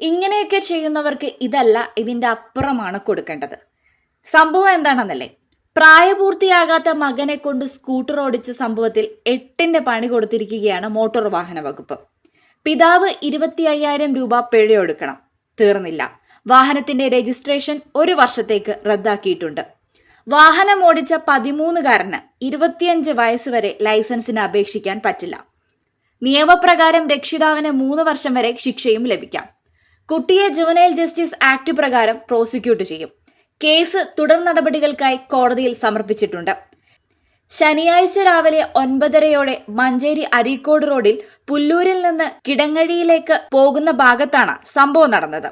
ഇങ്ങനെയൊക്കെ ചെയ്യുന്നവർക്ക് ഇതല്ല ഇതിന്റെ അപ്പുറമാണ് കൊടുക്കേണ്ടത്. സംഭവം എന്താണെന്നല്ലേ? പ്രായപൂർത്തിയാകാത്ത മകനെ കൊണ്ട് സ്കൂട്ടർ ഓടിച്ച സംഭവത്തിൽ എട്ടിന്റെ പണി കൊടുത്തിരിക്കുകയാണ് മോട്ടോർ വാഹന വകുപ്പ്. പിതാവ് ഇരുപത്തി അയ്യായിരം രൂപ പിഴയൊടുക്കണം. തീർന്നില്ല. വാഹനത്തിന്റെ രജിസ്ട്രേഷൻ ഒരു വർഷത്തേക്ക് റദ്ദാക്കിയിട്ടുണ്ട്. വാഹനം ഓടിച്ച പതിമൂന്നുകാരന് ഇരുപത്തിയഞ്ച് വയസ്സ് വരെ ലൈസൻസിന് അപേക്ഷിക്കാൻ പറ്റില്ല. നിയമപ്രകാരം രക്ഷിതാവിന് മൂന്ന് വർഷം വരെ ശിക്ഷയും ലഭിക്കാം. കുട്ടിയെ ജുവനൈൽ ജസ്റ്റിസ് ആക്ട് പ്രകാരം പ്രോസിക്യൂട്ട് ചെയ്യും. കേസ് തുടർ നടപടികൾക്കായി കോടതിയിൽ സമർപ്പിച്ചിട്ടുണ്ട്. ശനിയാഴ്ച രാവിലെ ഒൻപതരയോടെ മഞ്ചേരി അരീക്കോട് റോഡിൽ പുല്ലൂരിൽ നിന്ന് കിടങ്ങഴിയിലേക്ക് പോകുന്ന ഭാഗത്താണ് സംഭവം നടന്നത്.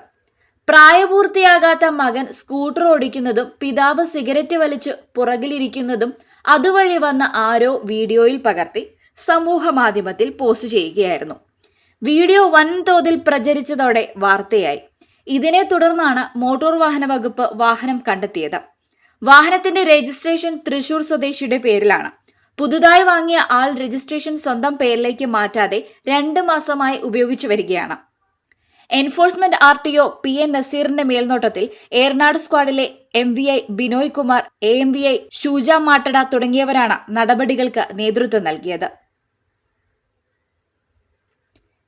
പ്രായപൂർത്തിയാകാത്ത മകൻ സ്കൂട്ടർ ഓടിക്കുന്നതും പിതാവ് സിഗരറ്റ് വലിച്ച് പുറകിലിരിക്കുന്നതും അതുവഴി വന്ന ആരോ വീഡിയോയിൽ പകർത്തി സമൂഹ മാധ്യമത്തിൽ പോസ്റ്റ് ചെയ്യുകയായിരുന്നു. വീഡിയോ വൻതോതിൽ പ്രചരിച്ചതോടെ വാർത്തയായി. ഇതിനെ തുടർന്നാണ് മോട്ടോർ വാഹന വകുപ്പ് വാഹനം കണ്ടെത്തിയത്. വാഹനത്തിന്റെ രജിസ്ട്രേഷൻ തൃശൂർ സ്വദേശിയുടെ പേരിലാണ്. പുതുതായി വാങ്ങിയ ആൾ രജിസ്ട്രേഷൻ സ്വന്തം പേരിലേക്ക് മാറ്റാതെ രണ്ട് മാസമായി ഉപയോഗിച്ചു വരികയാണ്. Enforcement R T O P N നസീറിന്റെ മേൽനോട്ടത്തിൽ Ernad സ്ക്വാഡിലെ M V I Binoy Kumar A M V I Shuja മാട്ടട തുടങ്ങിയവരാണ് നടപടികൾക്ക് നേതൃത്വം നൽകിയത്.